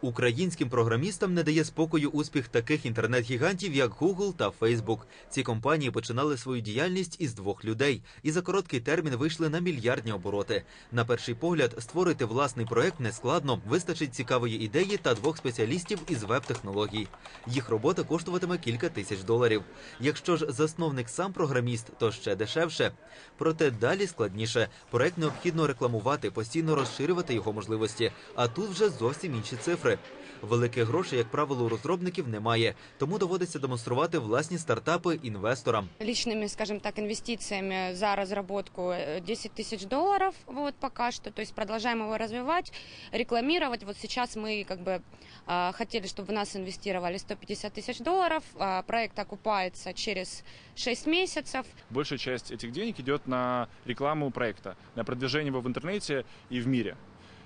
Українським програмістам не дає спокою успіх таких інтернет-гігантів, як Google та Facebook. Ці компанії починали свою діяльність із двох людей і за короткий термін вийшли на мільярдні обороти. На перший погляд, створити власний проект нескладно, вистачить цікавої ідеї та двох спеціалістів із веб-технологій. Їх робота коштуватиме кілька тисяч доларів. Якщо ж засновник сам програміст, то ще дешевше. Проте далі складніше. Проект необхідно рекламувати, постійно розширювати його можливості. А тут вже зовсім інші цифри Великих грошей, як правило, у розробників немає, тому доводиться демонструвати власні стартапи інвесторам. личными, скажем так, инвестициями за разработку э, 10 тысяч долларов вот пока что. То есть продолжаем его развивать, рекламировать. Вот сейчас мы как бы а, хотели, чтобы в нас инвестировали 150 тысяч долларов. А, Проект окупается через 6 месяцев. Большая часть этих денег идет на рекламу проекта, на продвижение его в интернете и в мире.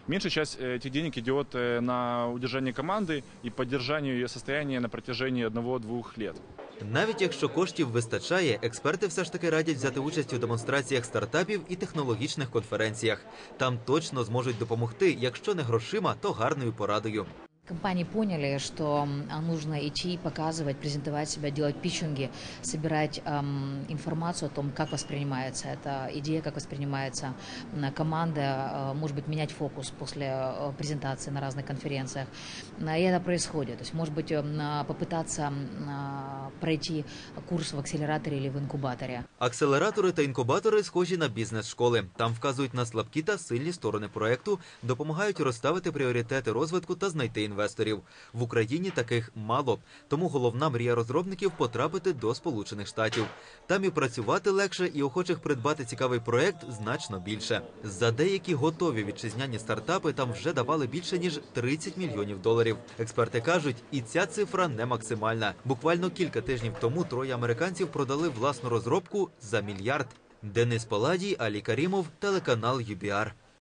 Меньшая часть э, этих денег идет э, на удержание команды и поддержание ее состояния на протяжении одного-двух лет. Навіть якщо коштів вистачає, експерти все ж таки радять взяти участь у демонстраціях стартапів і технологічних конференціях. Там точно зможуть допомогти, якщо не грошима, то гарною порадою. Компании поняли, что м, а, нужно идти, показывать, презентовать себя, делать питчинги, собирать эм, информацию о том, как воспринимается эта идея, как воспринимается м, команда, э, может быть, менять фокус после э, презентации на разных конференциях. А, И это происходит. То есть, может быть, эм, а, попытаться м, а, пройти курс в акселераторе или в инкубаторе. Акселератори та інкубатори схожі на бізнес-школи. Там вказують на слабкі та сильні сторони проекту, допомагають розставити пріоритети розвитку та знайти інвесторів. В Україні таких мало, тому головна мрія розробників потрапити до Сполучених Штатів. Там і працювати легше, і охочих придбати цікавий проект значно більше. За деякі готові вітчизняні стартапи там вже давали більше ніж 30 мільйонів доларів. Експерти кажуть, і ця цифра не максимальна. Буквально кілька тижнів тому троє американців продали власну розробку за мільярд. Денис Паладій, Алі Карімов, телеканал ЮБІАР.